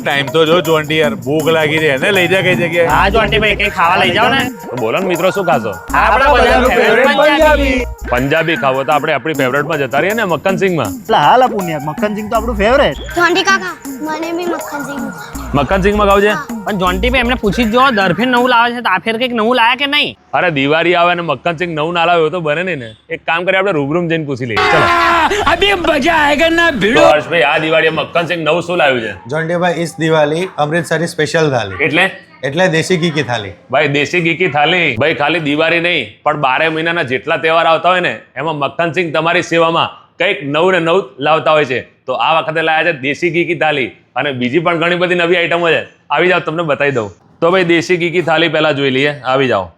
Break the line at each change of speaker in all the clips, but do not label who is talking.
Time તો જો જોન્ટી યાર ભૂખ લાગી રહી એને લઈ જા કઈ જગ્યાએ.
હા જો ભાઈ કઈ ખાવા લઈ જાઓ ને?
તો બોલો ને મિત્રો શું ખાશો?
આપણા બધાનું favorite પંજાબી.
પંજાબી. ખાવો તો આપણે આપણી ફેવરેટમાં જતા રહીએ ને મક્કન સિંગમાં
એટલે હાલ ને સિંગ તો આપણું ફેવરેટ
જોન્ટી કાકા. મને બી મક્ખન સિંગ.
મક્ખન સિંગ મગાવજે
પણ જોન્ટી ભાઈ એમને પૂછી જો દર નવું લાવે છે તો ફેર કંઈક નવું લાયા કે નહીં?
અરે દિવાળી આવે અને મક્ખન સિંગ નવું ના લાવ્યો તો બને નહીં ને. એક કામ કરીએ આપણે રૂબરૂમ જઈને પૂછી લઈએ. ચલો.
અબે મજા આયેગા ના
ભીડો? હર્ષભાઈ આ દિવાળીએ મક્ખન સિંગ નવું શું લાવ્યું છે?
જોન્ટી ભાઈ ઇસ દિવાળી અમૃતસરી સ્પેશિયલ થાળી
એટલે?
એટલે દેશી ઘી કી થાળી
ભાઈ દેશી ઘી કી થાળી ભાઈ ખાલી દિવાળી નહીં પણ બારે મહિનાના જેટલા તહેવાર આવતા હોય ને એમાં મક્ખન સિંગ તમારી સેવામાં કંઈક નવું ને નવું લાવતા હોય છે. તો આ વખતે લાવ્યા છે દેશી ગીકી થાલી. અને બીજી પણ ઘણી બધી નવી આઈટમો છે. આવી જાઓ, તમને બતાવી દઉં. તો ભાઈ દેશી ગીકી થાલી પહેલાં જોઈ લઈએ. આવી જાઓ.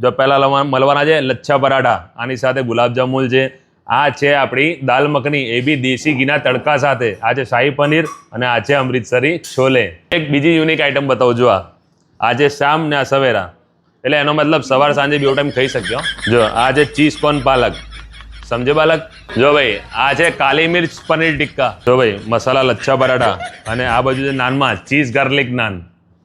જો પહેલાં મળવાના છે લચ્છા પરાઠા. આની સાથે ગુલાબજાંબુ છે. આ છે આપણી દાલ મખની. એ બી દેશી ઘીના તડકા સાથે. આ છે શાહી પનીર અને આ છે અમૃતસરી છોલે. એક બીજી યુનિક આઈટમ બતાવું જો આ. આ છે શામ ને આ સવેરા. એટલે એનો મતલબ સવાર સાંજે બે ટાઈમ ખાઈ શક્યો જો, આ છે ચીઝ કોર્ન પાલક. સમજે બાલક? જો ભાઈ, આ છે કાલી મિર્ચ પનીર ટિક્કા. જો ભાઈ, મસાલા લચ્છા પરાઠા અને આ બાજુ છે નાનમાં ચીઝ ગાર્લિક નાન.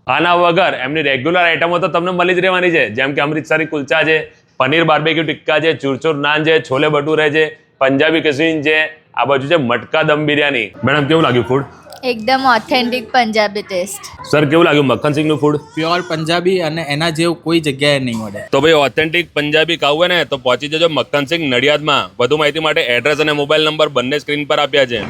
આના વગર એમની રેગ્યુલર આઈટમો તો તમને મળી જ રહેવાની છે. જેમ કે અમૃતસરી કુલચા છે, પનીર બાર્બેક્યુ ટિક્કા છે, ચૂરચૂર નાન છે, છોલે ભટુરે છે, પંજાબી કસીન છે, આ બાજુ છે મટકા દમ બિરયાની. મેડમ, કેવું લાગ્યું ફૂડ
એકદમ ઓથેન્ટિક પંજાબી ટેસ્ટ
સર કેવું લાગ્યું મક્ખન સિંગનું ફૂડ
પ્યોર પંજાબી અને એના જેવું કોઈ જગ્યાએ નહીં મળે.
તો ભાઈ ઓથેન્ટિક પંજાબી ખાવું હોય ને તો પહોંચી જજો મક્ખન સિંગ નડિયાદમાં. વધુ માહિતી માટે એડ્રેસ અને મોબાઈલ નંબર બંને સ્ક્રીન પર આપ્યા છે.